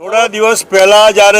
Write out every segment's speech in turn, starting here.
થોડા દિવસ પહેલા જ્યારે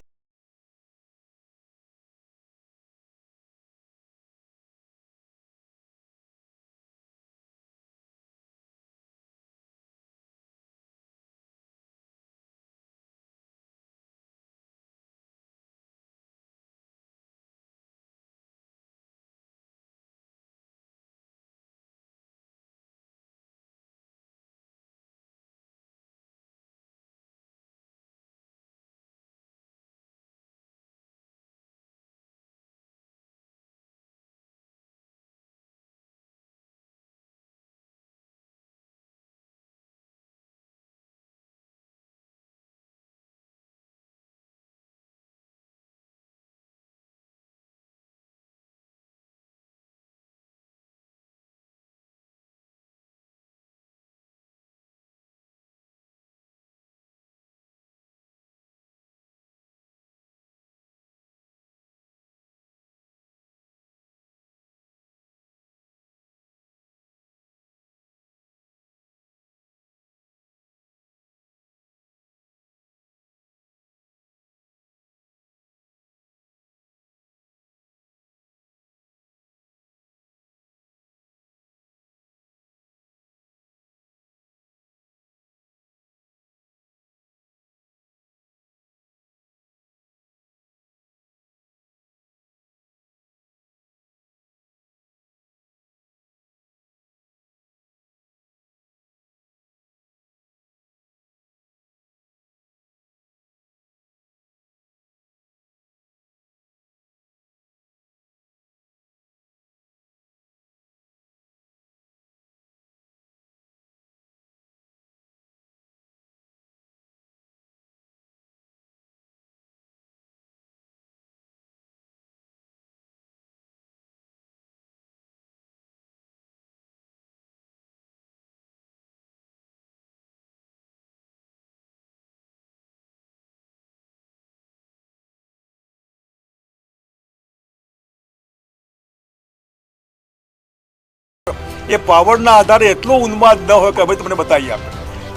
એ પાવરના આધારે એટલો ઉન્માદ ન હોય કે અમે તમને બતાવી આપે.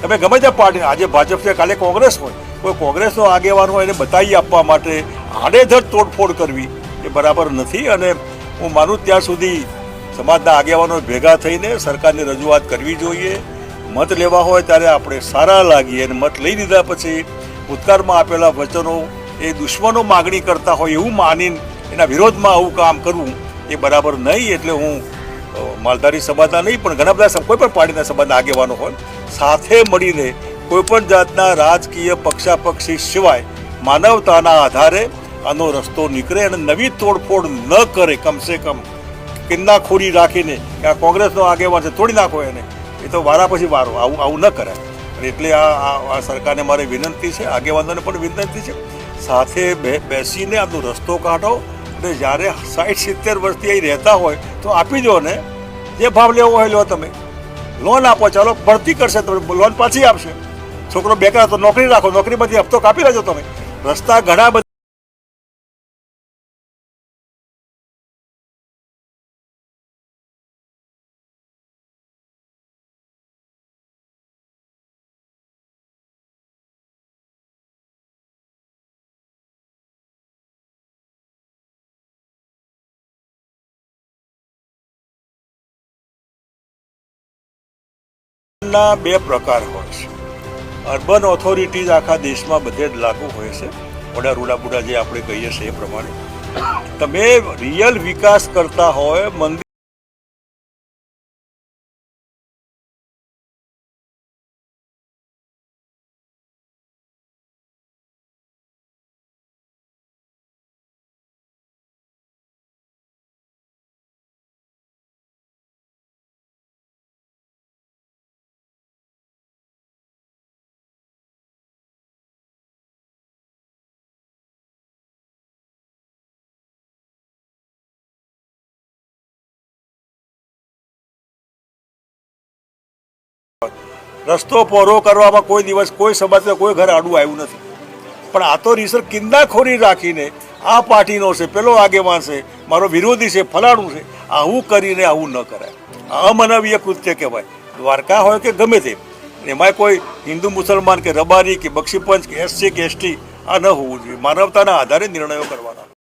તમે ગમે તે પાર્ટી, આજે ભાજપ છે, કાલે કોંગ્રેસ હોય, કોઈ કોંગ્રેસનો આગેવાન હોય એને બતાવી આપવા માટે આડેધડ તોડફોડ કરવી એ બરાબર નથી અને હું માનું ત્યાં સુધી સમાજના આગેવાનો ભેગા થઈને સરકારની રજૂઆત કરવી જોઈએ, મત લેવા હોય ત્યારે આપણે સારા લાગીએ અને મત લઈ લીધા પછી ભૂતકાળમાં આપેલા વચનો એ દુશ્મનો માગણી કરતા હોય એવું માનીને એના વિરોધમાં આવું કામ કરવું એ બરાબર નહીં એટલે હું માલધારી સમાજના નહીં, પણ ઘણા બધા કોઈ પણ પાર્ટીના સમાજના આગેવાનો હોય, સાથે મળીને કોઈ પણ જાતના રાજકીય પક્ષાપક્ષી સિવાય માનવતાના આધારે આનો રસ્તો નીકળે અને નવી તોડફોડ ન કરે, કમસે કમ કિન્નાખોરી રાખીને, કે આ કોંગ્રેસનો આગેવાન છે, તોડી નાખો એને. એ તો વારા પછી વારો, આવું આવું ન કરાય એટલે આ, આ- સરકારને મારી વિનંતી છે, આગેવાનોને પણ વિનંતી છે, સાથે બેસીને આનો રસ્તો કાઢો અને જ્યારે સાઠ સિત્તેર વર્ષથી અહીં રહેતા હોય, તો આપી દો ને. જે ભાવ લેવો હોય લો તમે. લોન આપો, ચાલો ભરતી કરશે તમે લોન પાછી આપશે. છોકરો બેકાર તો નોકરી રાખો, નોકરીમાંથી હપ્તો કાપી લેજો તમે. રસ્તા ઘણા બધા ના બે પ્રકાર હોય છે. અર્બન ઓથોરિટીઝ આખા દેશમાં બધે જ લાગુ હોય છે. મોડા રૂડા બુડા જે આપણે કહીએ છીએ એ પ્રમાણે. તમે રિયલ વિકાસ કરતા હોય, મંદિર રસ્તો પહોળો કરવામાં કોઈ દિવસ કોઈ સમાજમાં કોઈ ઘર આડું આવ્યું નથી. પણ આ તો રીસર કિંદાખોરી રાખીને આ પાર્ટીનો છે, પેલો આગેવાન છે, મારો વિરોધી છે, ફલાણું છે, આવું કરીને આવું ન કરાય. અમાનવીય કૃત્ય કહેવાય. દ્વારકા હોય કે ગમે તે એમાં કોઈ હિન્દુ, મુસલમાન કે રબારી કે બક્ષીપંચ કે એસસી કે એસટી, આ ન હોવું જોઈએ. માનવતાના આધારે નિર્ણયો કરવાના.